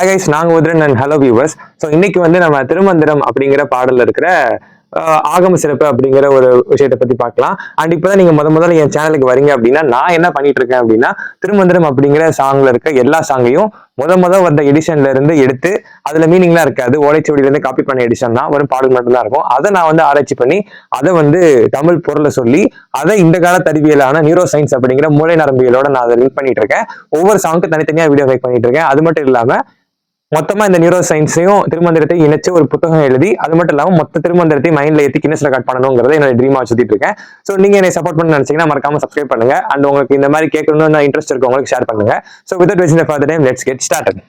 Hi guys நாங்கள் Uthiran and hello viewers so இன்னைக்கு வந்து நம்ம திருமந்திரம் அப்படிங்கிற பாடலில் இருக்கிற ஆகம சிறப்பு அப்படிங்கிற ஒரு விஷயத்தை பத்தி பார்க்கலாம். அண்ட் இப்பதான் நீங்க முத முதல்ல என் சேனலுக்கு வரீங்க அப்படின்னா நான் என்ன பண்ணிட்டு இருக்கேன் அப்படின்னா திருமந்திரம் அப்படிங்கிற சாங்ல இருக்க எல்லா சாங்கையும் முத முத வந்த எடிஷன்ல இருந்து எடுத்து அதுல மீனிங்லாம் இருக்காது. ஓலைச்சுவடியில இருந்து காப்பி பண்ண எடிஷன் தான். வரும் பாடல் மட்டும் தான் இருக்கும். அதை நான் வந்து ஆராய்ச்சி பண்ணி அதை வந்து தமிழ் பொருளை சொல்லி அதை இந்த கால அறிவியலான நியூரோ சயின்ஸ் அப்படிங்கிற மூளை நரம்பியலோட நான் அதை லிங்க் பண்ணிட்டு இருக்கேன். ஒவ்வொரு சாங்க்கு தனித்தனியா வீடியோ மேக் பண்ணிட்டு இருக்கேன். அது மட்டும் இல்லாம மொத்தமா இந்த நியூரோ சயின்ஸையும் திருமந்திரத்தையும் இணைச்சு ஒரு புத்தகம் எழுதி அது மட்டும் இல்லாமல் மொத்த திருமந்திரத்தையும் மைண்ட்ல ஏற்றி கிணஸ் ரெக்கார்ட் பண்ணணுங்கிறத என்னோட ட்ரீமா வச்சுட்டு இருக்கேன். ஸோ நீங்க என்னை சப்போர்ட் பண்ண நினைச்சீங்கன்னா மறக்காம சப்ஸ்கிரைப் பண்ணுங்க. அண்ட் உங்களுக்கு இந்த மாதிரி கேட்கணும்னு இன்ட்ரெஸ்ட் இருக்கவங்களுக்கு ஷேர் பண்ணுங்க. So without waste for time let's get started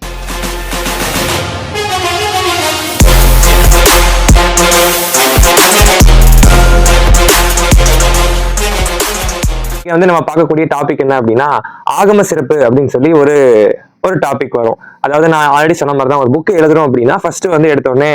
வந்து நம்ம பார்க்கக்கூடிய டாபிக் என்ன அப்படின்னா ஆகம சிறப்பு அப்படின்னு சொல்லி ஒரு ஒரு டாபிக் வரும். அதாவது நான் ஆல்ரெடி சொன்ன மாதிரி தான் ஒரு புக் எழுதுறோம் அப்படின்னா ஃபர்ஸ்ட் வந்து எடுத்தோடனே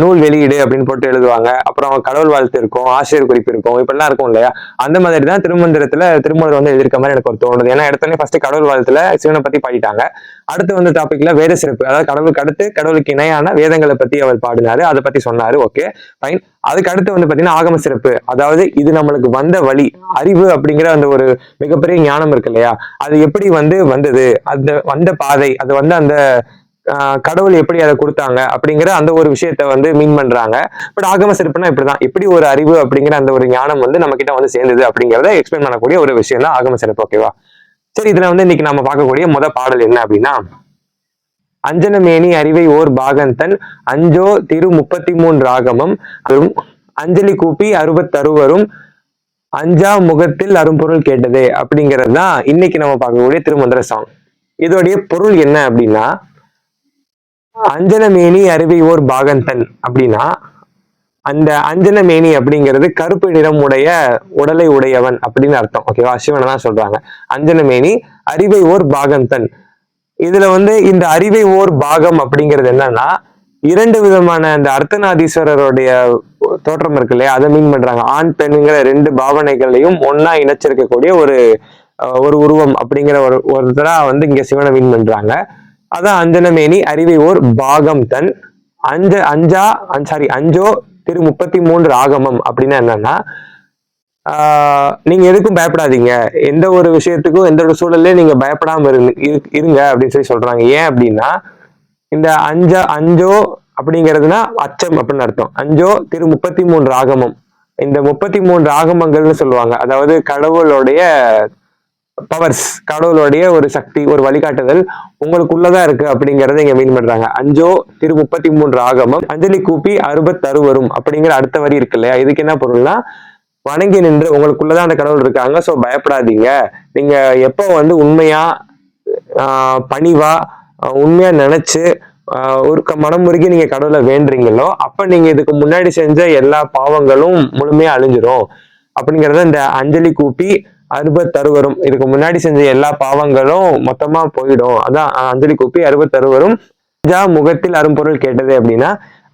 நூல் வெளியீடு அப்படின்னு போட்டு எழுதுவாங்க. அப்புறம் கடவுள் வாழ்த்து இருக்கும் ஆசிரியர் குறிப்பு இருக்கும் இப்படிலாம் இருக்கும் இல்லையா? அந்த மாதிரி தான் திருமந்திரத்துல திருமூலர் வந்து எழுதியிருக்க மாதிரி எனக்கு ஒரு தோணுது. ஏன்னா எடுத்தோடனே ஃபர்ஸ்ட் கடவுள் வாழ்த்துல சிவனை பத்தி பாடிட்டாங்க. அடுத்து வந்து டாபிக்ல வேத சிறப்பு அதாவது கடவுளுக்கு அடுத்து கடவுளுக்கு இணையான வேதங்களை பத்தி அவர் பாடினாரு அதை பத்தி சொன்னாரு ஓகே ஃபைன் அதுக்கு அடுத்து வந்து பாத்தீங்கன்னா ஆகம சிறப்பு அதாவது இது நம்மளுக்கு வந்த வழி அறிவு அப்படிங்கிற அந்த ஒரு மிகப்பெரிய ஞானம் இருக்கு இல்லையா? அது எப்படி வந்து வந்தது? அந்த வந்த பாதை அது வந்து அந்த கடவுள் எப்படி அதை கொடுத்தாங்க அப்படிங்கிற அந்த ஒரு விஷயத்த வந்து மீன் பண்றாங்க. பட் ஆகம சிறப்புனா இப்படிதான். எப்படி ஒரு அறிவு அப்படிங்கிற அந்த ஒரு ஞானம் வந்து நம்ம கிட்ட வந்து சேர்ந்தது அப்படிங்கிறத எக்ஸ்பிளைன் பண்ணக்கூடிய ஒரு விஷயம் தான் ஆகம சிறப்பு ஓகேவா சரி இதுல வந்து இன்னைக்கு நம்ம பார்க்கக்கூடிய முத பாடல் என்ன அப்படின்னா அஞ்சனமேனி அறிவை ஓர் பாகந்தன் அஞ்சோ திரு முப்பத்தி மூன்று ராகமம் அஞ்சலி கூப்பி அறுபத்தருவரும் அஞ்சா முகத்தில் அரும்பொருள் கேட்டது அப்படிங்கிறது தான் இன்னைக்கு நம்ம பார்க்கக்கூடிய திருமந்திர சாங் இதோடைய பொருள் என்ன அப்படின்னா அஞ்சனமேனி அறிவை ஓர் பாகந்தன் அப்படின்னா அந்த அஞ்சனமேனி அப்படிங்கிறது கருப்பு நிறம் உடைய உடலை உடையவன் அப்படின்னு அர்த்தம். ஓகேவா சிவனை தான் சொல்றாங்க. அஞ்சனமேனி அறிவை ஓர் பாகந்தன் இதுல வந்து இந்த அறிவை ஓர் பாகம் அப்படிங்கிறது என்னன்னா இரண்டு விதமான அந்த அர்த்தநாதீஸ்வரருடைய தோற்றம் இருக்கு இல்லையா? அதை மீன் பண்றாங்க. ஆண் பெண்ணுங்கிற ரெண்டு பாவனைகளையும் ஒன்னா இணைச்சிருக்கக்கூடிய ஒரு ஒரு உருவம் அப்படிங்கிற ஒரு ஒருத்தரா வந்து இங்க சிவனை வின் பண்றாங்க. அதான் அஞ்சனமேனி அறிவை ஓர் பாகம் தன் அஞ்ச அஞ்சா சாரி அஞ்சோ திரு முப்பத்தி மூன்று ஆகமம் அப்படின்னா என்னன்னா ஆஹ் நீங்க எதுக்கும் பயப்படாதீங்க. எந்த ஒரு விஷயத்துக்கும் எந்த ஒரு சூழல்லையும் நீங்க பயப்படாம இருந்து இரு- இருங்க அப்படின்னு சொல்லி சொல்றாங்க. ஏன் அப்படின்னா இந்த அஞ்ச அஞ்சோ அப்படிங்கிறதுனா அச்சம் அப்படின்னு அர்த்தம். அஞ்சோ திரு முப்பத்தி மூன்று ஆகமம் இந்த முப்பத்தி மூன்று ஆகமங்கள்னு சொல்லுவாங்க. அதாவது கடவுளுடைய பவர்ஸ் கடவுளுடைய ஒரு சக்தி ஒரு வழிகாட்டுதல் உங்களுக்குள்ளதான் இருக்கு அப்படிங்கறத இங்க மீன் பண்றாங்க. அஞ்சோ திரு முப்பத்தி மூன்று ஆகமம் அஞ்சலி கூப்பி அறுபத்தறு வரும் அப்படிங்கிற அடுத்த வரி இருக்கு இல்லையா? இதுக்கு என்ன பொருள்னா வணங்கி நின்று உங்களுக்குள்ளதான் அந்த கடவுள் இருக்காங்க சோ பயப்படாதீங்க. நீங்க எப்போ வந்து உண்மையா பணிவா உண்மையா நினைச்சு ஒரு மனம் முருகி நீங்க கடவுளை வேண்டுறீங்களோ அப்ப நீங்க இதுக்கு முன்னாடி செஞ்ச எல்லா பாவங்களும் முழுமையா அழிஞ்சிரும். அப்படிங்கறத இந்த அஞ்சலி கூப்பி அறுபத்தருவரும் இதுக்கு முன்னாடி செஞ்ச எல்லா பாவங்களும் மொத்தமா போயிடும். அதான் அஞ்சலி கூப்பி அறுபத்தருவரும் ஜா முகத்தில் அரும்பொருள் கேட்டது அப்படின்னா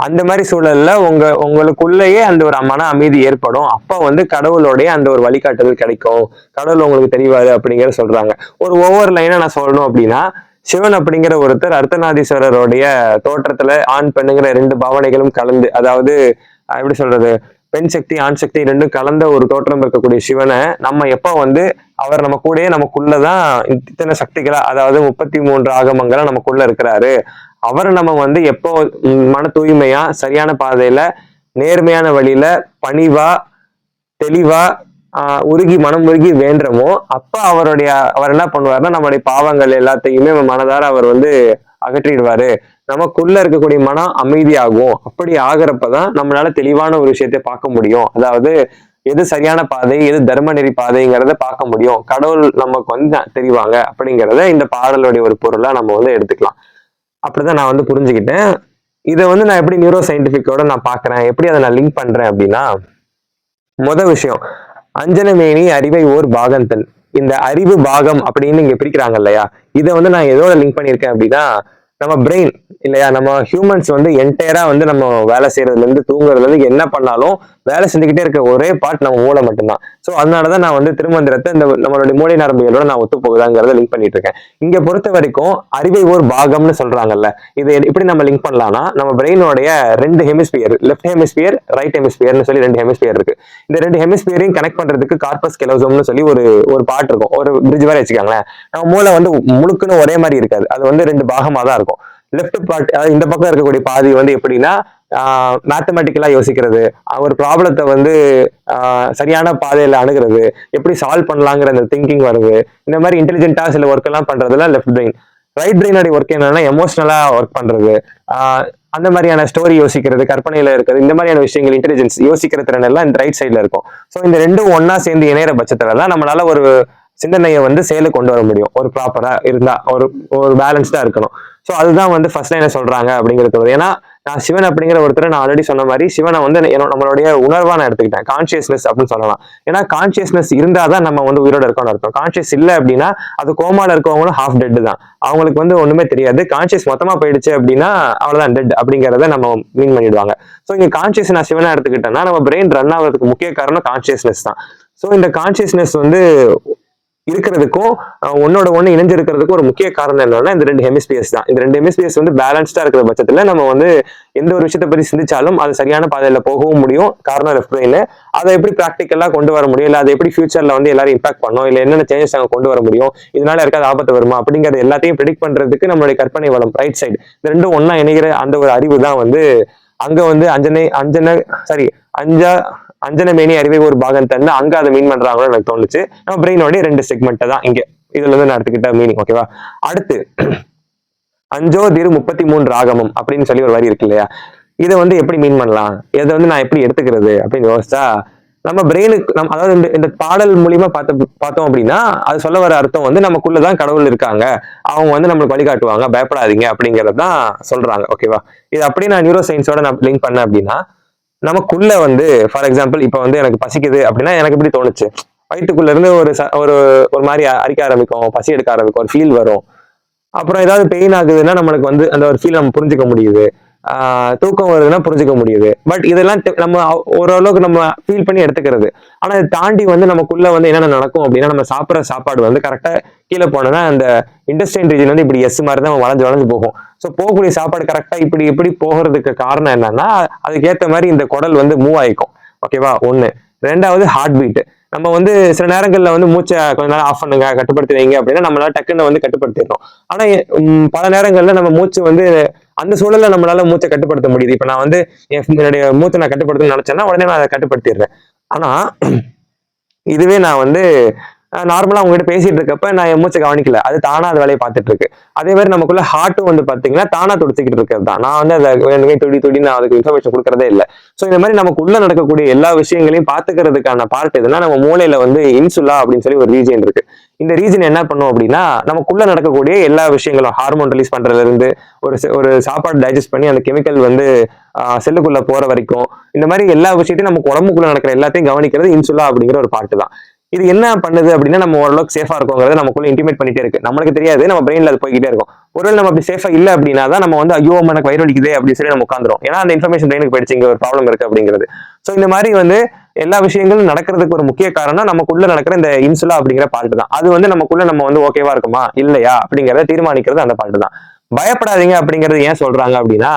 அந்த மாதிரி சூழல்ல உங்க உங்களுக்குள்ளேயே அந்த ஒரு மன அமைதி ஏற்படும். அப்ப வந்து கடவுளுடைய அந்த ஒரு வழிகாட்டுதல் கிடைக்கும். கடவுள் உங்களுக்கு தெரிவாரு அப்படிங்கிற சொல்றாங்க. ஒரு ஒவ்வொரு லைனா நான் சொல்லணும் அப்படின்னா சிவன் அப்படிங்கிற ஒருத்தர் அர்த்தநாதீஸ்வரருடைய தோற்றத்துல ஆண் பெண்ணுங்கிற ரெண்டு பாவனைகளும் கலந்து அதாவது எப்படி சொல்றது? பெண் சக்தி ஆண் சக்தி ரெண்டும் கலந்த ஒரு தோற்றம் இருக்கக்கூடிய சிவனை நம்ம எப்போ வந்து அவர் நம்ம கூடயே நமக்குள்ளதான் இத்தனை சக்திகளா அதாவது முப்பத்தி மூன்று ஆகமங்களா நமக்குள்ள இருக்கிறாரு. அவரை நம்ம வந்து எப்போ மன தூய்மையா சரியான பாதையில நேர்மையான வழியில பணிவா தெளிவா ஆஹ், உருகி மனம் உருகி வேண்டுறோமோ அப்ப அவருடைய அவர் என்ன பண்ணுவாருன்னா நம்மளுடைய பாவங்கள் எல்லாத்தையுமே மனதார அவர் வந்து அகற்றிடுவாரு. நமக்குள்ள இருக்கக்கூடிய மனம் அமைதியாகும். அப்படி ஆகிறப்பதான் நம்மளால தெளிவான ஒரு விஷயத்தை பார்க்க முடியும். அதாவது எது சரியான பாதை எது தர்ம நெறி பாதைங்கிறத பார்க்க முடியும். கடவுள் நமக்கு வந்து தெரிவாங்க அப்படிங்கிறத இந்த பாடலுடைய ஒரு பொருளா நம்ம வந்து எடுத்துக்கலாம். அப்படிதான் நான் வந்து புரிஞ்சுக்கிட்டேன். இதை வந்து நான் எப்படி நியூரோ சயின்டிஃபிக்கோட நான் பாக்குறேன் எப்படி அதை நான் லிங்க் பண்றேன் அப்படின்னா முத விஷயம் அஞ்சனமேனி அறிவை ஓர் பாகந்தன். இந்த அறிவு பாகம் அப்படின்னு இங்க பிரிக்கிறாங்க இல்லையா? இதை வந்து நான் எதோட லிங்க் பண்ணியிருக்கேன் அப்படின்னா நம்ம பிரெயின் இல்லையா? நம்ம ஹியூமன்ஸ் வந்து என்டையரா வந்து நம்ம வேலை செய்யறதுல இருந்து தூங்குறதுல இருந்து என்ன பண்ணாலும் வேலை செஞ்சுக்கிட்டே இருக்க ஒரே பார்ட் நம்ம மூளை மட்டும்தான். ஸோ அதனாலதான் நான் வந்து திருமந்திரத்தை இந்த நம்மளுடைய மூளை நரம்புகளோட நான் ஒத்து போகுதாங்கிறத லிங்க் பண்ணிட்டு இருக்கேன் இங்க பொறுத்த வரைக்கும் அறிவை ஒரு பாகம்னு சொல்றாங்கல்ல. இது எப்படி நம்ம லிங்க் பண்ணலாம்னா நம்ம பிரெயினோடைய ரெண்டு ஹெமிஸ்பியர் லெஃப்ட் ஹெமிஸ்பியர் ரைட் ஹெமிஸ்பியர்னு சொல்லி ரெண்டு ஹெமிஸ்பியர் இருக்கு. இந்த ரெண்டு ஹெமிஸ்பியரையும் கனெக்ட் பண்றதுக்கு கார்பஸ் கெலோசோம்னு சொல்லி ஒரு ஒரு பார்ட் இருக்கும். ஒரு பிரிட்ஜ் மாதிரி வச்சுக்காங்களேன். நம்ம மூளை வந்து முழுக்குன்னு ஒரே மாதிரி இருக்காது. அது வந்து ரெண்டு பாகமாக தான் இருக்கும். லெஃப்ட் பார்ட் அதாவது இந்த பக்கம் இருக்கக்கூடிய பாதி வந்து எப்படின்னா மேத்தமெட்டிக்கலா யோசிக்கிறது. ஒரு ப்ராப்ளத்தை வந்து சரியான பாதையில் அணுகிறது. எப்படி சால்வ் பண்ணலாங்கிற அந்த திங்கிங் வருது. இந்த மாதிரி இன்டெலிஜென்ட்டாக சில ஒர்க் எல்லாம் பண்ணுறதுலாம் லெஃப்ட் பிரெயின் ரைட் பிரெயினோட ஒர்க் என்னன்னா எமோஷனலாக ஒர்க் பண்ணுறது அந்த மாதிரியான ஸ்டோரி யோசிக்கிறது கற்பனையில இருக்கிறது. இந்த மாதிரியான விஷயங்கள் இன்டெலிஜென்ஸ் யோசிக்கிற திறன் எல்லாம் இந்த ரைட் சைடில் இருக்கும். ஸோ இந்த ரெண்டும் ஒண்ணா சேர்ந்து இணையிற பட்சத்துல தான் நம்மளால ஒரு சிந்தனையை வந்து செயலுக்கு கொண்டு வர முடியும். ஒரு ப்ராப்பரா இருந்தா ஒரு ஒரு பேலன்ஸ்டா இருக்கணும். ஸோ அதுதான் வந்து ஃபர்ஸ்ட் என்ன சொல்றாங்க அப்படிங்கிறது. ஏன்னா நான் சிவன் அப்படிங்கிற ஒருத்தர் நான் ஆல்ரெடி சொன்ன மாதிரி சிவனை வந்து என்னோட- நம்மளுடைய உணர்வா நான் எடுத்துக்கிட்டேன். கான்சியஸ்னஸ் அப்படின்னு சொல்லலாம். ஏன்னா கான்சியஸ்னஸ் இருந்தாதான் நம்ம வந்து உயிரோட இருக்கோம்னு அர்த்தம். கான்சியஸ் இல்லை அப்படின்னா அது கோமால இருக்கவங்களும் ஹாஃப் டெட் தான். அவங்களுக்கு வந்து ஒண்ணுமே தெரியாது. கான்சியஸ் மொத்தமா போயிடுச்சு அப்படின்னா அவ்வளவுதான் டெட் அப்படிங்கிறத நம்ம மீன் பண்ணிடுவாங்க. ஸோ இங்க கான்சியஸ் நான் சிவனா எடுத்துக்கிட்டேன்னா நம்ம பிரெயின் ரன் ஆகிறதுக்கு முக்கிய காரணம் கான்சியஸ்னஸ் தான். ஸோ இந்த கான்சியஸ்னஸ் வந்து இருக்கிறதுக்கும் ஒன்னோட ஒன்று இணைஞ்சிருக்கிறதுக்கும் ஒரு முக்கிய காரணம் என்னன்னா இந்த ரெண்டு ஹெமிஸ்பியர்ஸ் தான். இந்த ரெண்டு ஹெமிஸ்பியர்ஸ் வந்து பேலன்ஸ்டா இருக்கிற பட்சத்துல நம்ம வந்து எந்த ஒரு விஷயத்தை பத்தி சிந்திச்சாலும் அது சரியான பாதையில போகவும் முடியும். காரணம் லெஃப்ட் பிரெயின் அதை எப்படி ப்ராக்டிக்கலா கொண்டு வர முடியும்? இல்ல அதை எப்படி ஃபியூச்சர்ல வந்து எல்லாரும் இம்பாக்ட் பண்ணும்? இல்ல என்னென்ன சேஞ்சஸ் அங்க கொண்டு வர முடியும்? இதனால யாருக்காவது ஆபத்து வருமா? அப்படிங்கறது எல்லாத்தையும் ப்ரெடிக்ட் பண்றதுக்கு நம்மளுடைய கற்பனை வளம் ரைட் சைடு இந்த ரெண்டும் ஒன்னா இணைகிற அந்த ஒரு அறிவு தான் வந்து அங்க வந்து அஞ்சனை அஞ்சனை சாரி அஞ்சா அஞ்சனமேனி அறிவை ஒரு பாகம் தந்து அங்க அதை மீன் பண்றாங்களோ எனக்கு தோணுச்சு. நம்ம பிரெயினோடைய ரெண்டு செக்மெண்ட் தான் இங்க. இதுல இருந்து நான் எடுத்துக்கிட்ட மீனிங் ஓகேவா அடுத்து அஞ்சோ திரு முப்பத்தி மூன்று ராகமம் அப்படின்னு சொல்லி ஒரு வரி இருக்கு இல்லையா? இதை வந்து எப்படி மீன் பண்ணலாம்? இதை வந்து நான் எப்படி எடுத்துக்கிறது? அப்படின்னு யோசிச்சா நம்ம பிரெயினுக்கு நம்ம அதாவது இந்த இந்த பாடல் மூலியமா பார்த்த பார்த்தோம் அப்படின்னா அது சொல்ல வர அர்த்தம் வந்து நமக்குள்ளதான் கடவுள் இருக்காங்க. அவங்க வந்து நம்மளுக்கு வழிகாட்டுவாங்க. பயப்படாதீங்க அப்படிங்கறதான் சொல்றாங்க ஓகேவா இது அப்படியே நான் நியூரோ சயின்ஸோட நான் லிங்க் பண்ணேன் அப்படின்னா நமக்குள்ள வந்து ஃபார் எக்ஸாம்பிள் இப்போ வந்து எனக்கு பசிக்குது அப்படின்னா எனக்கு இப்படி தோணுச்சு. வயிற்றுக்குள்ள இருந்து ஒரு ச- ஒரு ஒரு மாதிரி அரிக்க ஆரம்பிக்கும் பசி எடுக்க ஆரம்பிக்கும் ஒரு ஃபீல் வரும். அப்புறம் ஏதாவது பெயின் ஆகுதுன்னா நம்மளுக்கு வந்து அந்த ஒரு ஃபீல் நம்ம புரிஞ்சுக்க முடியுது. தூக்கம் வருதுன்னா புரிஞ்சுக்க முடியுது. பட் இதெல்லாம் நம்ம ஓரளவுக்கு நம்ம ஃபீல் பண்ணி எடுத்துக்கிறது. ஆனா அதை தாண்டி வந்து நமக்குள்ள வந்து என்னென்ன நடக்கும் அப்படின்னா நம்ம சாப்பிட்ற சாப்பாடு வந்து கரெக்டா கீழே போனோம்னா அந்த இண்டஸ்ட்ரியல் ரீஜன் வந்து இப்படி எஸ் மாதிரி தான் வளைஞ்சு வளைஞ்சு போகும். ஸோ போகக்கூடிய சாப்பாடு கரெக்டா இப்படி இப்படி போகிறதுக்கு காரணம் என்னன்னா அதுக்கேற்ற மாதிரி இந்த குடல் வந்து மூவ் ஆயிக்கும். ஓகேவா ஒன்று ரெண்டாவது ஹார்ட் பீட் நம்ம வந்து சில நேரங்களில் வந்து மூச்சை கொஞ்ச நேரம் ஆஃப் பண்ணுங்க கட்டுப்படுத்தி வைங்க அப்படின்னா நம்மளால டக்குன்னு வந்து கட்டுப்படுத்திடுறோம். ஆனா பல நேரங்கள்ல நம்ம மூச்சு வந்து அந்த சூழல்ல நம்மளால மூச்சை கட்டுப்படுத்த முடியுது. இப்ப நான் வந்து என் என்னுடைய மூச்சை நான் கட்டுப்படுத்தணும்னு நினச்சேன்னா உடனே நான் அதை கட்டுப்படுத்திடுறேன். ஆனா இதுவே நான் வந்து நார்மலா உங்ககிட்ட பேசிட்டு இருக்கப்ப நான் என் மூச்சை கவனிக்கல. அது தானா அது வேலையை பார்த்துட்டு இருக்கு. அதே மாதிரி நமக்குள்ள ஹார்ட்டும் வந்து பாத்தீங்கன்னா தானா துடிச்சிக்கிட்டு இருக்கிறது தான். நான் வந்து அதை வேணுமே துடி துடி நான் அதுக்கு இன்ஃபர்மேஷன் கொடுக்கறதே இல்லை. ஸோ இந்த மாதிரி நமக்குள்ள நடக்கக்கூடிய எல்லா விஷயங்களையும் பார்த்துக்கிறதுக்கான பார்ட் எதுனா நம்ம மூளையில வந்து இன்சுலா அப்படின்னு சொல்லி ஒரு ரீஜன் இருக்கு. இந்த ரீஜன் என்ன பண்ணும் அப்படின்னா நமக்குள்ள நடக்கக்கூடிய எல்லா விஷயங்களும் ஹார்மோன் ரிலீஸ் பண்றதுல இருந்து ஒரு ஒரு சாப்பாடு டைஜஸ்ட் பண்ணி அந்த கெமிக்கல் வந்து செல்லுக்குள்ள போற வரைக்கும் இந்த மாதிரி எல்லா விஷயத்தையும் நமக்கு உடம்புக்குள்ள நடக்கிற எல்லாத்தையும் கவனிக்கிறது இன்சுலா அப்படிங்கிற ஒரு பாட்டு தான். இது என்ன பண்ணுது அப்படின்னா நம்ம ஓரளவுக்கு சேஃபா இருக்கோங்கிறத நமக்குள்ள இன்டிமேட் பண்ணிட்டே இருக்கு. நம்மளுக்கு தெரியாது நம்ம பிரெயின்ல அது போய்கிட்டே இருக்கும். ஒருவேளை நம்ம அப்படி சேஃபா இல்ல அப்படின்னா தான் நம்ம வந்து ஐயோ எனக்கு வயிறு வலிக்குதே அப்படின்னு சொல்லி நம்ம உட்காந்துரும் ஏன்னா அந்த இன்ஃபர்மேஷன் பிரெயினுக்கு போயிடுச்சு இங்க ஒரு ப்ராப்ளம் இருக்கு அப்படிங்கிறது. ஸோ இந்த மாதிரி வந்து எல்லா விஷயங்களும் நடக்கிறதுக்கு ஒரு முக்கிய காரணம் நமக்குள்ள நடக்கிற இந்த இன்சுலா அப்படிங்கிற பாட்டு தான். அது வந்து நமக்குள்ள நம்ம வந்து ஓகேவா இருக்குமா? இல்லையா? அப்படிங்கறத தீர்மானிக்கிறது அந்த பாட்டு தான். பயப்படாதீங்க அப்படிங்கிறது ஏன் சொல்றாங்க அப்படின்னா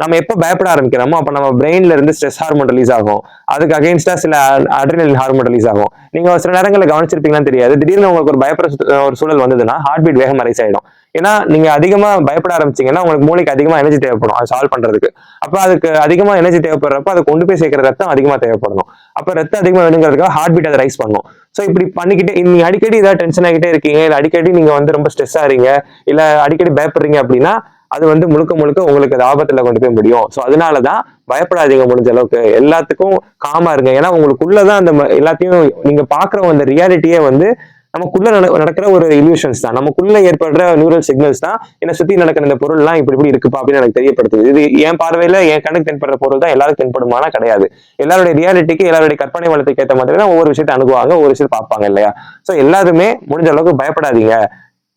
நம்ம எப்போ பயப்பட ஆரம்பிக்கிறோமோ அப்போ நம்ம பிரெயின்ல இருந்து ஸ்ட்ரெஸ் ஹார்மோன் ரிலீஸ் ஆகும். அதுக்கு அகைன்ஸ்டா சில அட்ரினல் ஹார்மோன் ரிலீஸ் ஆகும். நீங்க சில நேரங்களில் கவனிச்சிருப்பீங்கன்னு தெரியாது. திடீர்னு உங்களுக்கு ஒரு பயப்படுற ஒரு சூழல் வந்ததுன்னா ஹார்ட் பீட் வேகம் ரைஸ் ஆயிடும். ஏன்னா நீங்க அதிகமா பயப்பட ஆரம்பிச்சீங்கன்னா உங்களுக்கு மூளைக்கு அதிகமா எனர்ஜி தேவைப்படும். அதை சால்வ் பண்றதுக்கு. அப்ப அதுக்கு அதிகமா எனர்ஜி தேவைப்படுறப்ப அதை கொண்டு போய் சேர்க்கிற ரத்தம் அதிகமா தேவைப்படணும். அப்ப ரத்தம் அதிகமா வேணுங்கிறதுக்காக ஹார்ட் பீட் அதை ரைஸ் பண்ணும். ஸோ இப்படி பண்ணிக்கிட்டே நீங்க அடிக்கடி ஏதாவது டென்ஷன் ஆகிட்டே இருக்கீங்க இல்லை அடிக்கடி நீங்க வந்து ரொம்ப ஸ்ட்ரெஸ் ஆறீங்க இல்ல அடிக்கடி பயப்படுறீங்க அப்படின்னா அது வந்து முழுக்க முழுக்க உங்களுக்கு அது ஆபத்துல கொண்டு போய் முடியும். ஸோ அதனாலதான் பயப்படாதீங்க முடிஞ்ச அளவுக்கு. எல்லாத்துக்கும் காமா இருங்க. ஏன்னா உங்களுக்குள்ளதான் அந்த எல்லாத்தையும் நீங்க பாக்குற அந்த ரியாலிட்டியே வந்து நமக்குள்ள நடக்கிற ஒரு இல்யூஷன்ஸ் தான். நமக்குள்ள ஏற்படுற நியூரல் சிக்னல்ஸ் தான். என்னை சுத்தி நடக்கிற இந்த பொருள்லாம் இப்படி இப்படி இருக்குப்பா அப்படின்னு எனக்கு தெரியப்படுத்துது. இது என் பார்வையில என் கண்ணுக்கு தென்படுற பொருள் தான். எல்லாருக்கும் தென்படுமானா கிடையாது. எல்லாருடைய ரியாலிட்டிக்கு எல்லாருடைய கற்பனை வளத்துக்கு ஏற்ற மாதிரி தான் ஒவ்வொரு விஷயத்தை அணுகுவாங்க ஒவ்வொரு விஷயத்தை பார்ப்பாங்க இல்லையா? ஸோ எல்லாருமே முடிஞ்ச அளவுக்கு பயப்படாதீங்க.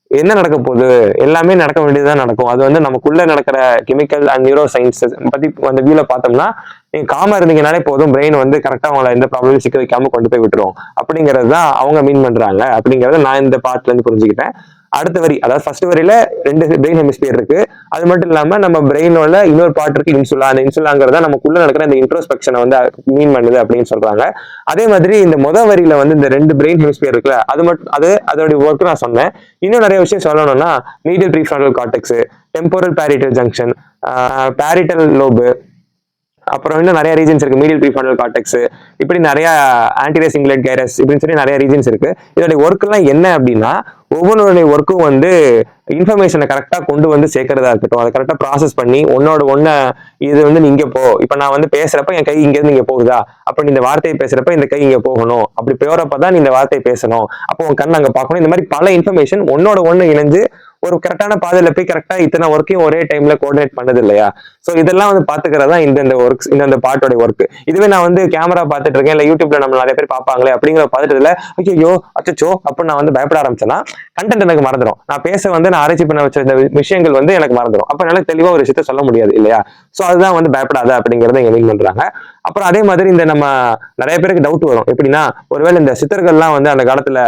என்ன நடக்க போகுது? எல்லாமே நடக்க வேண்டியதுதான் நடக்கும். அது வந்து நமக்குள்ள நடக்கிற கெமிக்கல் அண்ட் நியூரோ சயின்ஸ் பத்தி அந்த வியூல பார்த்தோம்னா நீங்க காம இருந்தீங்கனாலே போதும். பிரெயின் வந்து கரெக்டா அவங்கள எந்த ப்ராப்ளமும் சிக்க வைக்காம கொண்டு போய் விட்டுரும். அப்படிங்கிறது தான் அவங்க மீன் பண்றாங்க. அப்படிங்கறத நான் இந்த பார்ட்ல இருந்து புரிஞ்சுக்கிட்டேன். அடுத்த வரி அதாவது ஃபர்ஸ்ட் வரியில ரெண்டு பிரெயின் ஹெமிஸ்பியர் இருக்கு. அது மட்டும் இல்லாம நம்ம பிரெயினோட இன்னொரு பார்ட் இருக்கு இன்சுலா அந்த இன்சுலாங்கிறத நமக்குள்ள நடக்கிற இந்த இன்ட்ரோஸ்பெக்ஷனை வந்து மீன் பண்ணுது அப்படின்னு சொல்றாங்க. அதே மாதிரி இந்த முத வரியில வந்து இந்த ரெண்டு பிரெயின் ஹெமிஸ்பியர் இருக்குல்ல அது மட்டும் அது அதோடைய ஒர்க் நான் சொன்னேன். இன்னும் நிறைய விஷயம் சொல்லணும்னா medial prefrontal cortex temporal parietal junction parietal lobe அப்புறம் இன்னும் நிறைய ரீஜன்ஸ் இருக்கு. மீடியல் ப்ரீஃபாண்டல் காட்டெக்ஸ் இப்படி நிறைய ஆன்டிரே சிங்குலேட் கைரஸ் இப்படின்னு சொல்லி நிறைய ரீஜன்ஸ் இருக்கு. இதோடைய ஒர்க்லாம் என்ன அப்படின்னா ஒவ்வொன்றுடைய ஒர்க்கும் வந்து இன்ஃபர்மேஷனை கரெக்டாக கொண்டு வந்து சேர்க்கறதா இருக்கட்டும். அதை கரெக்டாக ப்ராசஸ் பண்ணி உன்னோட ஒன்றை இது வந்து நீ இங்கே போ. இப்போ நான் வந்து பேசுகிறப்ப என் கை இங்கேருந்து இங்கே போகுதா? அப்போ நீ இந்த வார்த்தையை பேசுகிறப்ப இந்த கை இங்கே போகணும். அப்படி போகிறப்ப தான் நீ இந்த வார்த்தையை பேசணும். அப்போ உன் கண் அங்கே பார்க்கணும். இந்த மாதிரி பல இன்ஃபர்மேஷன் உன்னோட ஒன்று இணைஞ்சு ஒரு கரெக்டான பாதையில போய் கரெக்டா இத்தனை ஒர்க்கையும் ஒரே டைம்ல கோஆர்டினேட் பண்ணது இல்லையா சோ இதெல்லாம் வந்து பாத்துக்கிறதா இந்தந்த இந்த ஒர்க்ஸ் இந்தந்த பாட்டோட ஒர்க் இதுவே நான் வந்து கேமரா பார்த்துட்டு இருக்கேன் இல்ல யூடியூப்ல நம்ம நிறைய பேர் பார்ப்பாங்களே அப்படிங்கிற பார்த்துட்டுல ஐயோ அச்சோ அப்ப நான் வந்து பயப்பட ஆரம்பிச்சேன்னா கண்டென்ட் எனக்கு மறந்துடும் நான் பேச வந்து நான் ஆராய்ச்சி பண்ண வச்ச இந்த விஷயங்கள் வந்து எனக்கு மறந்துடும் அப்ப என்னால தெளிவா ஒரு விஷயத்த சொல்ல முடியாது இல்லையா? சோ அதுதான் வந்து பயப்படாத அப்படிங்கறத இங்க மீன் பண்றாங்க. அப்புறம் அதே மாதிரி இந்த நம்ம நிறைய பேருக்கு டவுட் வரும். எப்படின்னா ஒருவேளை இந்த சித்தர்கள்லாம் வந்து அந்த காலத்துல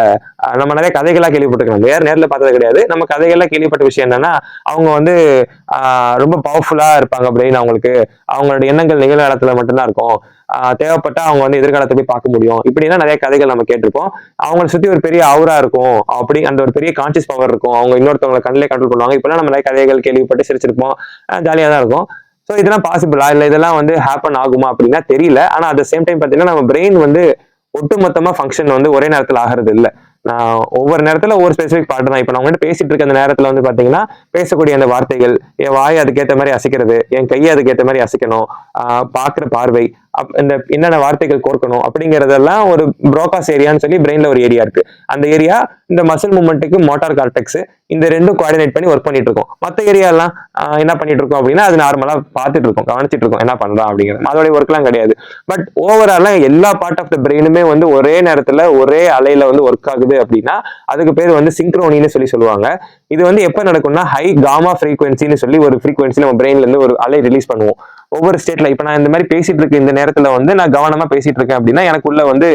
நம்ம நிறைய கதைகளாக கேள்விப்பட்டிருக்கோம் வேற நேரில் பார்த்தது கிடையாது. நம்ம கதைகள்லாம் கேள்விப்பட்ட விஷயம் என்னன்னா அவங்க வந்து ரொம்ப பவர்ஃபுல்லா இருப்பாங்க அப்படின்னு அவங்களுக்கு அவங்களோட எண்ணங்கள் நிகழ்காலத்துல மட்டும்தான் இருக்கும். தேவைப்பட்டா அவங்க வந்து எதிர்காலத்தை போய் பார்க்க முடியும். இப்படின்னா நிறைய கதைகள் நம்ம கேட்டிருப்போம் அவங்களை சுத்தி ஒரு பெரிய அவுரா இருக்கும். அப்படி அந்த ஒரு பெரிய கான்சியஸ் பவர் இருக்கும். அவங்க இன்னொருத்தவங்களை கண்ணிலே கண்ட்ரோல் பண்ணுவாங்க. இப்பெல்லாம் நம்ம நிறைய கதைகள் கேள்விப்பட்டு சிரிச்சிருப்போம். ஜாலியாக தான் இருக்கும். ஸோ இதெல்லாம் பாசிபிளா இல்லை இதெல்லாம் வந்து ஹேப்பன் ஆகுமா அப்படின்னா தெரியல. ஆனால் அட் சேம் டைம் பார்த்தீங்கன்னா நம்ம பிரெயின் வந்து ஒட்டுமொத்தமாக ஃபங்க்ஷன் வந்து ஒரே நேரத்தில் ஆகிறது இல்லை. நான் ஒவ்வொரு நேரத்தில் ஒவ்வொரு ஸ்பெசிஃபிக் பாட்டு தான். இப்போ நான் உங்கள்கிட்ட பேசிட்டு இருக்க அந்த நேரத்தில் வந்து பார்த்தீங்கன்னா பேசக்கூடிய அந்த வார்த்தைகள் என் வாய் அதுக்கேற்ற மாதிரி அசைக்கிறது என் கையை அதுக்கேற்ற மாதிரி அசைக்கணும் பார்க்குற பார்வை இந்த என்னென்ன வார்த்தைகள் கோர்க்கணும் அப்படிங்கறதெல்லாம் ஒரு ப்ரோகாஸ் ஏரியான்னு சொல்லி பிரெயின்ல ஒரு ஏரியா இருக்கு. அந்த ஏரியா இந்த மசில் மூமெண்ட்டுக்கு மோட்டார் கார்டெக்ஸ் இந்த ரெண்டும் கோஆர்டினேட் பண்ணி ஒர்க் பண்ணிட்டு இருக்கோம். மற்ற ஏரியாலாம் என்ன பண்ணிட்டு இருக்கோம் அப்படின்னா அது நார்மலா பார்த்துட்டு இருக்கோம் கவனிச்சிட்டு இருக்கோம் என்ன பண்றோம் அப்படிங்கிறது. அதோடைய ஒர்க்லாம் கிடையாது. பட் ஓவராலா எல்லா பார்ட் ஆஃப் த பிரெயினுமே வந்து ஒரே நேரத்துல ஒரே அலையில வந்து ஒர்க் ஆகுது அப்படின்னா அதுக்கு பேர் வந்து சிங்க்ரோனின்னு சொல்லி சொல்லுவாங்க. இது வந்து எப்ப நடக்கும்னா ஹை காமா ஃப்ரீக்வன்சின்னு சொல்லி ஒரு ஃப்ரீக்வன்சி நம்ம பிரெயின்ல இருந்து ஒரு அலை ரிலீஸ் பண்ணுவோம். ஒவ்வொரு ஸ்டேட்ல இப்போ நான் இந்த மாதிரி பேசிட்டு இருக்க இந்த நேரத்துல வந்து நான் கவனமா பேசிட்டு இருக்கேன் அப்படின்னா எனக்குள்ள வந்து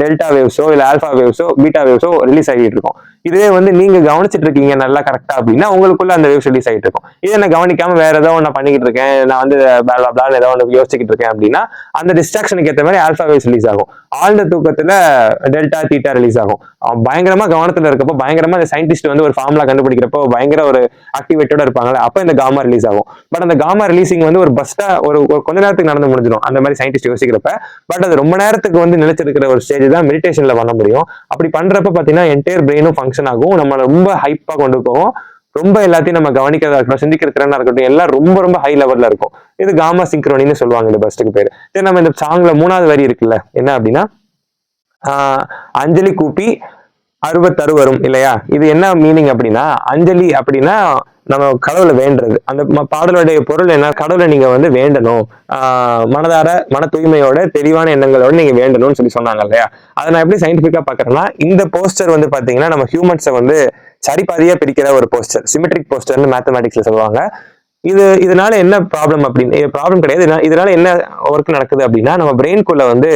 டெல்டா வேவ்ஸோ இல்ல ஆல்ஃபா வேவ்ஸோ பீட்டா வேவ்ஸோ ரிலீஸ் ஆகிட்டு இருக்கும். இதுவே வந்து நீங்க கவனிச்சிட்டு இருக்கீங்க நல்லா கரெக்டா அப்படின்னா உங்களுக்குள்ள அந்த வேவ்ஸ் ரிலீஸ் ஆகிட்டு இருக்கும். இதை நான் கவனிக்காம வேற ஏதோ ஒன்று பண்ணிக்கிட்டு இருக்கேன் நான் வந்து பேலா ஏதோ ஒன்று யோசிச்சுக்கிட்டு இருக்கேன் அப்படின்னா அந்த டிஸ்ட்ராக்ஷனுக்கு ஏற்ற மாதிரி ஆல்ஃபா வேவ்ஸ் ரிலீஸ் ஆகும். ஆழ்ந்த தூக்கத்துல டெல்டா தீட்டா ரிலீஸ் ஆகும். அவன் பயங்கரமா கவனத்துல இருக்கப்போ பயங்கரமா இந்த சயின்டிஸ்ட் வந்து ஒரு ஃபார்முலா கண்டுபிடிக்கிறப்போ பயங்கர ஒரு ஆக்டிவேட்டோட இருப்பாங்கல்ல அப்போ இந்த காமா ரிலீஸ் ஆகும். பட் அந்த காமா ரிலீசிங் வந்து ஒரு பஸ்டா ஒரு ஒரு கொஞ்ச நேரத்துக்கு நடந்து முடிஞ்சிடும். அந்த மாதிரி சயின்டிஸ்ட் யோசிக்கிறப்ப பட் அது ரொம்ப நேரத்துக்கு வந்து நிலைச்சிருக்கிற ஒரு ஸ்டேஜ் தான் மெடிடேஷன்ல பண்ண முடியும். அப்படி பண்றப்ப பாத்தீங்கன்னா என்டையர் பிரெயினும் ஃபங்க்ஷன் ஆகும். நம்ம ரொம்ப ஹைப்பா கொண்டு போகும். ரொம்ப எல்லாத்தையும் நம்ம கவனிக்கிறதா இருக்கட்டும் சிந்திக்கிற திறனா இருக்கட்டும். எல்லாம் ரொம்ப ரொம்ப ஹை லெவல்ல இருக்கும். இது காமா சிங்க்ரோனின்னு சொல்லுவாங்க இந்த பெஸ்ட்டுக்கு பேர். சரி நம்ம இந்த சாங்ல மூணாவது வரி இருக்குல்ல. என்ன அப்படின்னா அஞ்சலி கூப்பி அறுபத்தறு வரும் இல்லையா? இது என்ன மீனிங் அப்படின்னா அஞ்சலி அப்படின்னா நம்ம கடவுளை வேண்டுறது. அந்த பாடலுடைய பொருள் என்ன? கடவுளை நீங்க வந்து வேண்டணும். மனதார மன தூய்மையோட தெளிவான எண்ணங்களோட நீங்க வேண்டணும்னு சொல்லி சொன்னாங்க இல்லையா? அதை நான் எப்படி சயின்டிபிக்கா பாக்குறேன்னா இந்த போஸ்டர் வந்து பாத்தீங்கன்னா நம்ம ஹியூமன்ஸை வந்து சரிபாதியா பிரிக்கிற ஒரு போஸ்டர் சிமெட்ரிக் போஸ்டர்னு மேத்தமேட்டிக்ஸ்ல சொல்லுவாங்க. இது இதனால என்ன ப்ராப்ளம் அப்படின்னு ப்ராப்ளம் கிடையாது. இதனால என்ன ஒர்க் நடக்குது அப்படின்னா நம்ம பிரெயின்குள்ள வந்து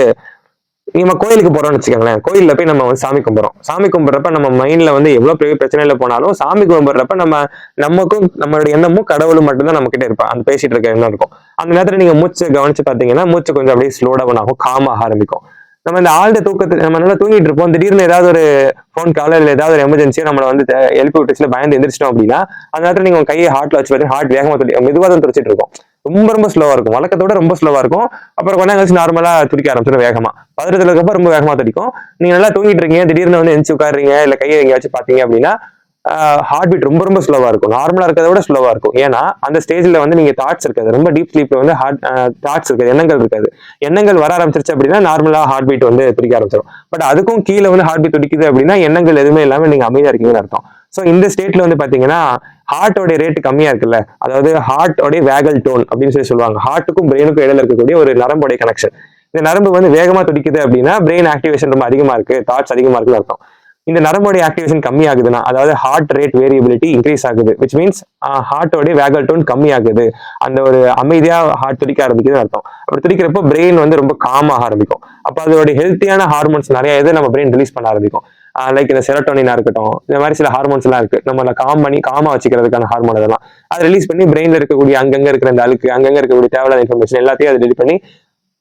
நம்ம கோயிலுக்கு போறோம்னு வச்சுக்கோங்களேன். கோயிலில் போய் நம்ம வந்து சாமி கும்பிட்றோம். சாமி கும்பிட்றப்ப நம்ம மைண்ட்ல வந்து எவ்வளோ பெரிய பிரச்சனையில போனாலும் சாமி கும்பிட்றப்ப நம்ம நமக்கும் நம்மளுடைய எண்ணமும் கடவுளும் மட்டும்தான் நம்ம கிட்ட இருப்போம் அந்த பேசிட்டு இருக்க எண்ணம் இருக்கும். அந்த நேரத்தில் நீங்க மூச்சு கவனிச்சு பார்த்தீங்கன்னா மூச்சு கொஞ்சம் அப்படியே ஸ்லோ டவுன் ஆகும் காமாக ஆரம்பிக்கும். நம்ம இந்த ஆழ்ந்த தூக்கத்தை நம்ம நல்லா தூங்கிட்டு இருப்போம். திடீர்னு ஏதாவது ஒரு ஃபோன் கால் இல்லை ஏதாவது ஒரு எமர்ஜென்சியா நம்மளை வந்து எழுப்பி விட்டுச்சுல பயந்து எந்திரிச்சிட்டோம் அப்படின்னா அந்த நேரத்தில் நீங்க உங்க கையை ஹார்ட்ல வச்சு பார்த்தீங்கன்னா ஹார்ட் வேகமாக துடி மெதுவா தான் துடிச்சிட்டு இருக்கும். ரொம்ப ரொம்ப ஸ்லோவாக இருக்கும். வழக்கத்தோட ரொம்ப ஸ்லோவாக இருக்கும். அப்புறம் கொஞ்சம் கழிச்சு நார்மலாக துடிக்க ஆரம்பிச்சிடும் வேகமாக பதறத்துல இருக்கப்போ ரொம்ப வேகமாக துடிக்கும். நீங்கள் நல்லா தூங்கிட்டு இருக்கீங்க திடீர்னு வந்து எந்திரிச்சு உட்காருறீங்க இல்லை கையை எங்கேயாச்சும் பார்த்தீங்க அப்படின்னா ஹார்ட் பீட் ரொம்ப ரொம்ப ஸ்லோவாக இருக்கும். நார்மலாக இருக்கிறத விட ஸ்லோவாக இருக்கும். ஏன்னா அந்த ஸ்டேஜில் வந்து நீங்கள் தாட்ஸ் இருக்காது. ரொம்ப டீப் ஸ்லீப்பில் வந்து ஹார்ட் தாட்ஸ் இருக்காது. எண்ணங்கள் இருக்காது. எண்ணங்கள் வர ஆரம்பிச்சிருச்சு அப்படின்னா நார்மலாக ஹார்ட் பீட் வந்து துடிக்க ஆரம்பிச்சிடும் பட் அதுக்கும் கீழே வந்து ஹார்ட் பீட் துடிக்குது அப்படின்னா எண்ணங்கள் எதுவுமே இல்லாமல் நீங்கள் அமைதியாக இருக்கீங்கன்னு அர்த்தம். ஸோ இந்த ஸ்டேட்ல வந்து பாத்தீங்கன்னா ஹார்ட்டோட ரேட் கம்மியா இருக்குல்ல. அதாவது ஹார்ட்டோடைய வேகல் டோன் அப்படின்னு சொல்லி சொல்லுவாங்க. ஹார்ட்டுக்கும் பிரெயினுக்கும் இடையில இருக்கக்கூடிய ஒரு நரம்புடைய கனெக்ஷன் இந்த நரம்பு வந்து வேகமா துடிக்குது அப்படின்னா பிரெயின் ஆக்டிவேஷன் ரொம்ப அதிகமா இருக்கு. தாட்ஸ் அதிகமா இருக்குன்னு அர்த்தம். இந்த நரம்போடைய ஆக்டிவேஷன் கம்மி ஆகுதுன்னா அதாவது ஹார்ட் ரேட் வேரியபிலிட்டி இன்க்ரீஸ் ஆகுது. விச் மீன்ஸ் ஹார்ட்டோடைய வேகல் டோன் கம்மி ஆகுது அந்த ஒரு அமைதியா ஹார்ட் துடிக்க ஆரம்பிக்குதுன்னு அர்த்தம். அப்படி துடிக்கிறப்போ பிரெயின் வந்து ரொம்ப காமாக ஆரம்பிக்கும். அப்போ அதோட ஹெல்த்தியான ஹார்மோன்ஸ் நிறைய இது நம்ம பிரெயின் ரிலீஸ் பண்ண ஆரம்பிக்கும். Ah, லைக் இந்த செரட்டோனினா இருக்கட்டும் இந்த மாதிரி சில ஹார்மோன்ஸ் எல்லாம் இருக்கு. நம்மள காம் பண்ணி காமா வச்சுக்கிறதுக்கான ஹார்மோன் அதெல்லாம். அதை ரிலீஸ் பண்ணி பிரெயின்ல இருக்கக்கூடிய அங்கங்க இருக்கிற அந்த அழுக்கு அங்கங்க இருக்கக்கூடிய தேவையான இன்ஃபர்மேஷன் எல்லாத்தையும் அதை ரெடி பண்ணி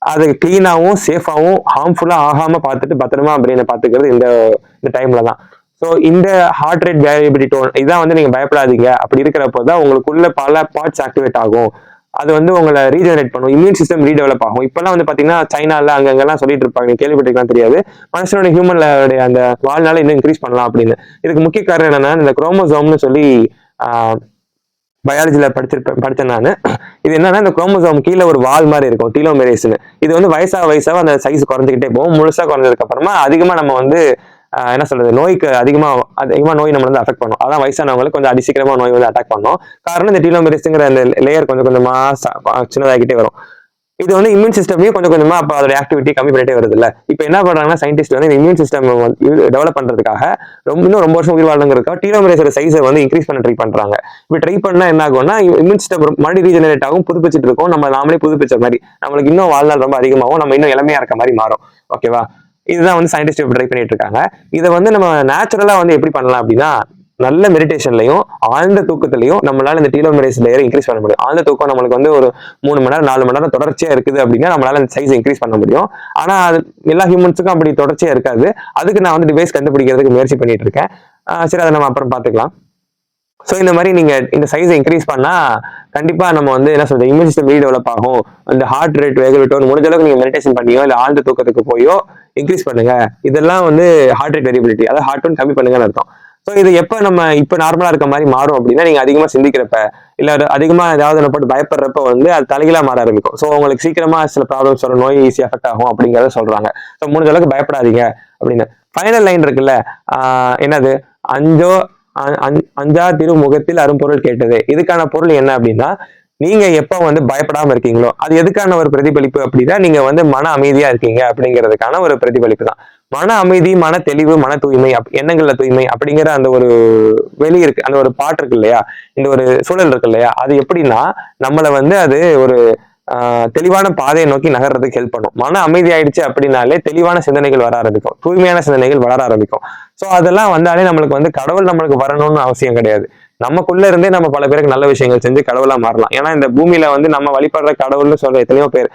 அதை கிளீனாகவும் சேஃபாகவும் ஹார்ம்ஃபுல்லாக ஆகாம பார்த்துட்டு பத்திரமா பிரெயினை பார்த்துக்கிறது இந்த இந்த டைம்ல தான். ஸோ இந்த ஹார்ட் ரேட் வேரியபிலிட்டி டோன் இதான் வந்து நீங்கள் பயப்படாதீங்க. அப்படி இருக்கிறப்போ தான் உங்களுக்குள்ள பல பார்ட்ஸ் ஆக்டிவேட் ஆகும். அது வந்து உங்களை ரீஜெனரேட் பண்ணும். இம்யூன் சிஸ்டம் ரீடெவலப் ஆகும். இப்பெல்லாம் வந்து பாத்தீங்கன்னா சைனால அங்கங்கெல்லாம் சொல்லிட்டு இருப்பாங்க. நீங்க கேள்விப்பட்டிருக்கலாம் தெரியாது. மனுஷனோட ஹியூமன்ல அந்த வாழ்நாள இன்னும் இன்க்ரீஸ் பண்ணலாம் அப்படின்னு. இதுக்கு முக்கிய காரணம் என்னன்னா இந்த குரோமோசோம்னு சொல்லி பயாலஜில படிச்சிருப்பேன் படித்தேன் நான். இது என்னன்னா இந்த குரோமோசோம் கீழே ஒரு வால் மாதிரி இருக்கும். டீலோமெரேஸ்னு இது வந்து வயசாக வயசாக அந்த சைஸ் குறைஞ்சிக்கிட்டே போகும். முழுசா குறைஞ்சதுக்கு அப்புறமா அதிகமா நம்ம வந்து என்ன சொல்றது நோய்க்கு அதிகமா அதிகமா நோய் நம்ம வந்து அஃபெக்ட் பண்ணும். அதான் வயசானவங்களுக்கு கொஞ்சம் அதிசீக்கிரமா நோய் வந்து அட்டாக் பண்ணும். காரணம் இந்த டீலோமெரிஸுங்கிற அந்த லேயர் கொஞ்சம் கொஞ்சமா சின்னதாகிட்டே வரும். இது வந்து இம்யூன் சிஸ்டமையும் கொஞ்சம் கொஞ்சமா அப்போ அதோட ஆக்டிவிட்டி கம்மி பண்ணிட்டே வருது இல்ல இப்போ என்ன பண்றாங்கன்னா சயின்டிஸ்ட் வந்து இந்த இம்யூன் சிஸ்டம் டெவலப் பண்றதுக்காக ரொம்ப இன்னும் ரொம்ப வருஷம் உயிர் வாழ்றதுக்காக டீலோமரேஸோட சைஸை வந்து இன்க்ரீஸ் பண்ண ட்ரை பண்றாங்க. இப்போ ட்ரை பண்ணா என்ன ஆகும்னா இம்யூன் சிஸ்டம் மறுபடியும் ரீஜெனரேட் ஆகும் புதுப்பிச்சுட்டு இருக்கும். நம்ம நாமளே புதுப்பிச்ச மாதிரி நம்மளுக்கு இன்னும் வாழ்நாள் ரொம்ப அதிகமாகும் நம்ம இன்னும் இளமையா இருக்க மாதிரி மாறும். ஓகேவா இதுதான் வந்து சயின்டிஸ்ட் ட்ரை பண்ணிட்டு இருக்காங்க இதை வந்து நம்ம நேச்சுரலா வந்து எப்படி பண்ணலாம் அப்படின்னா நல்ல மெடிடேஷன்லையும் ஆழ்ந்த தூக்கத்திலையும் நம்மளால இந்த டீலோமெரேஸ் லேயர் இன்க்ரீஸ் பண்ண முடியும். ஆழ்ந்த தூக்கம் நம்மளுக்கு வந்து ஒரு மூணு மணி நேரம் நாலு மணி நேரம் தொடர்ச்சியா இருக்குது அப்படின்னா நம்மளால அந்த சைஸ் இன்க்ரீஸ் பண்ண முடியும். ஆனா அது எல்லா ஹியூமன்ஸுக்கும் அப்படி தொடர்ச்சியா இருக்காது. அதுக்கு நான் வந்து டிவைஸ் கண்டுபிடிக்கிறதுக்கு முயற்சி பண்ணிட்டு இருக்கேன் சரி அதை நம்ம அப்புறம் பார்த்துக்கலாம். ஸோ இந்த மாதிரி நீங்கள் இந்த சைஸை இன்க்ரீஸ் பண்ணால் கண்டிப்பாக நம்ம வந்து என்ன சொல்றது இம்யூன் சிஸ்டம் ரீடெவலப் ஆகும். அந்த ஹார்ட் ரேட் வேகவிட்டோ முடிஞ்ச அளவுக்கு நீங்கள் மெடிடேஷன் பண்ணியோ இல்லை ஆழ்ந்த தூக்கத்துக்கு போயோ இன்க்ரீஸ் பண்ணுங்க. இதெல்லாம் வந்து ஹார்ட் ரேட் வேரியபிலிட்டி அதாவது ஹார்ட் ஒன் கம்மி பண்ணுங்கன்னு அர்த்தம். ஸோ இது எப்போ நம்ம இப்போ நார்மலாக இருக்க மாதிரி மாறும் அப்படின்னா நீங்கள் அதிகமாக சிந்திக்கிறப்ப இல்லை அதிகமாக ஏதாவது ஒண்ணு போட்டு பயப்படுறப்ப வந்து அது தலைகளாக மாற ஆரம்பிக்கும். ஸோ உங்களுக்கு சீக்கிரமாக சில ப்ராப்ளம்ஸ் வரும் நோய் ஈஸி அஃபெக்ட் ஆகும் அப்படிங்கிறத சொல்கிறாங்க ஸோ முடிஞ்ச அளவுக்கு பயப்படாதீங்க அப்படின்னு. ஃபைனல் லைன் இருக்குல்ல என்னது? அஞ்சோ அஞ்சா திருமுகத்தில் அரும்பொருள் கேட்டது. இதுக்கான பொருள் என்ன அப்படின்னா நீங்க எப்ப வந்து பயப்படாம இருக்கீங்களோ அது எதுக்கான ஒரு பிரதிபலிப்பு அப்படின்னா நீங்க வந்து மன அமைதியா இருக்கீங்க அப்படிங்கிறதுக்கான ஒரு பிரதிபலிப்பு தான். மன அமைதி மன தெளிவு மன தூய்மை அப்- எண்ணங்கள்ல தூய்மை அப்படிங்கிற அந்த ஒரு வெளி இருக்கு அந்த ஒரு பாட்டு இருக்கு இல்லையா? இந்த ஒரு சூழல் இருக்கு இல்லையா? அது எப்படின்னா நம்மளை வந்து அது ஒரு ஆஹ், தெளிவான பாதையை நோக்கி நகர்றதுக்கு ஹெல்ப் பண்ணும். மன அமைதி ஆயிடுச்சு அப்படின்னாலே தெளிவான சிந்தனைகள் வர ஆரம்பிக்கும். தூய்மையான சிந்தனைகள் வளர ஆரம்பிக்கும். ஸோ அதெல்லாம் வந்தாலே நம்மளுக்கு வந்து கடவுள் நம்மளுக்கு வரணும்னு அவசியம் கிடையாது. நமக்குள்ள இருந்தே நம்ம பல பேருக்கு நல்ல விஷயங்கள் செஞ்சு கடவுளா மாறலாம். ஏன்னா இந்த பூமியில வந்து நம்ம வழிபடுற கடவுள்னு சொல்ற எத்தனையோ பேர்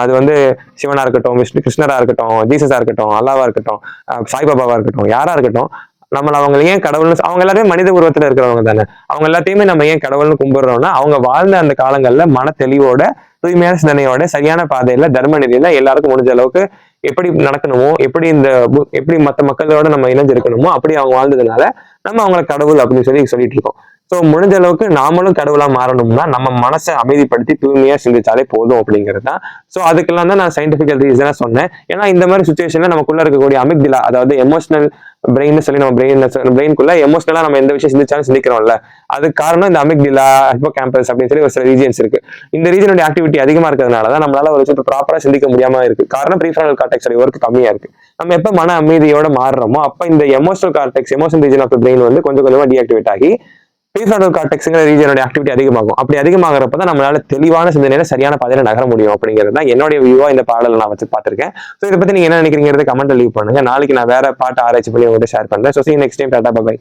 அது வந்து சிவனா இருக்கட்டும் விஷ்ணு கிருஷ்ணரா இருக்கட்டும் ஜீசஸா இருக்கட்டும் அல்லாவா இருக்கட்டும் சாய்பாபாவா இருக்கட்டும் யாரா இருக்கட்டும் நம்மள அவங்க ஏன் கடவுள்னு அவங்க எல்லாருமே மனித உருவத்துல இருக்கிறவங்க தானே. அவங்க எல்லாத்தையுமே நம்ம ஏன் கடவுள்னு கும்பிடுறோம்னா அவங்க வாழ்ந்த அந்த காலங்கள்ல மன தெளிவோட தூய்மையான சிந்தனையோட சரியான பாதையில தர்ம நெறியில எல்லாருக்கும் முடிஞ்ச அளவுக்கு எப்படி நடக்கணுமோ எப்படி இந்த எப்படி மத்த மக்களோட நம்ம இணைஞ்சிருக்கணுமோ அப்படி அவங்க வாழ்ந்ததுனால நம்ம அவங்கள கடவுள் அப்படின்னு சொல்லி சொல்லிட்டு இருக்கோம் ஸோ முடிஞ்ச அளவுக்கு நாமளும் கடவுளா மாறணும்னா நம்ம மனசை அமைதிப்படுத்தி தூய்மையா சிந்திச்சாலே போதும் அப்படிங்கிறது தான். ஸோ அதுக்கெல்லாம் தான் நான் சயின்டிஃபிக்கல் ரீசனாக சொன்னேன். ஏன்னா இந்த மாதிரி சுச்சுவேஷன்ல நமக்குள்ள இருக்கக்கூடிய அமிக்திலா அதாவது எமோஷனல் பிரெயின் சொல்லி நம்ம பிரெயின் பிரெயின்குள்ள எமோஷனலா நம்ம எந்த விஷயம் சிந்திச்சாலும் சிந்திக்கிறோம்ல. அதுக்கு காரணம் இந்த அமிக்டிலா ஹிப்போ கேம்பஸ் அப்படின்னு சொல்லி ஒரு சில ரீஜன்ஸ் இருக்கு. இந்த ரீஜனோட ஆக்டிவிட்டி அதிகமா இருக்கிறதுனால தான் நம்மளால ஒரு விஷயத்தை ப்ராப்பரா சிந்திக்க முடியாம இருக்கு. காரணம் ப்ரீஃபரல் கார்டெக்ஸ் ஒர்க் கம்மியா இருக்கு. நம்ம எப்ப மன அமைதியோட மாறுறோமோ அப்ப இந்த emotional cortex emotion region of brain வந்து கொஞ்சம் கொஞ்சமா டீஆக்டிவேட் ஆகி ப்ரீஃப்ரண்டல் கார்டெக்ஸ்ங்கிற ரீஜனோட ஆக்டிவிட்டி அதிகமாகும். அப்படி அதிகமாகிறப்ப தான் நம்மளால தெளிவான சிந்தனையில சரியான பாதையில நகர முடியும் அப்படிங்கிறது தான் என்னுடைய வியூவா இந்த பாடலை நான் வச்சு பார்த்திருக்கேன். ஸோ இதை பத்தி நீங்க என்ன நினைக்கிறீங்கிறது கமெண்ட் லீவ் பண்ணுங்க. நாளைக்கு நான் வேற பாட்டு ஆராய்ச்சி பண்ணி உங்கள்கிட்ட ஷேர் பண்றேன். So next time tata bye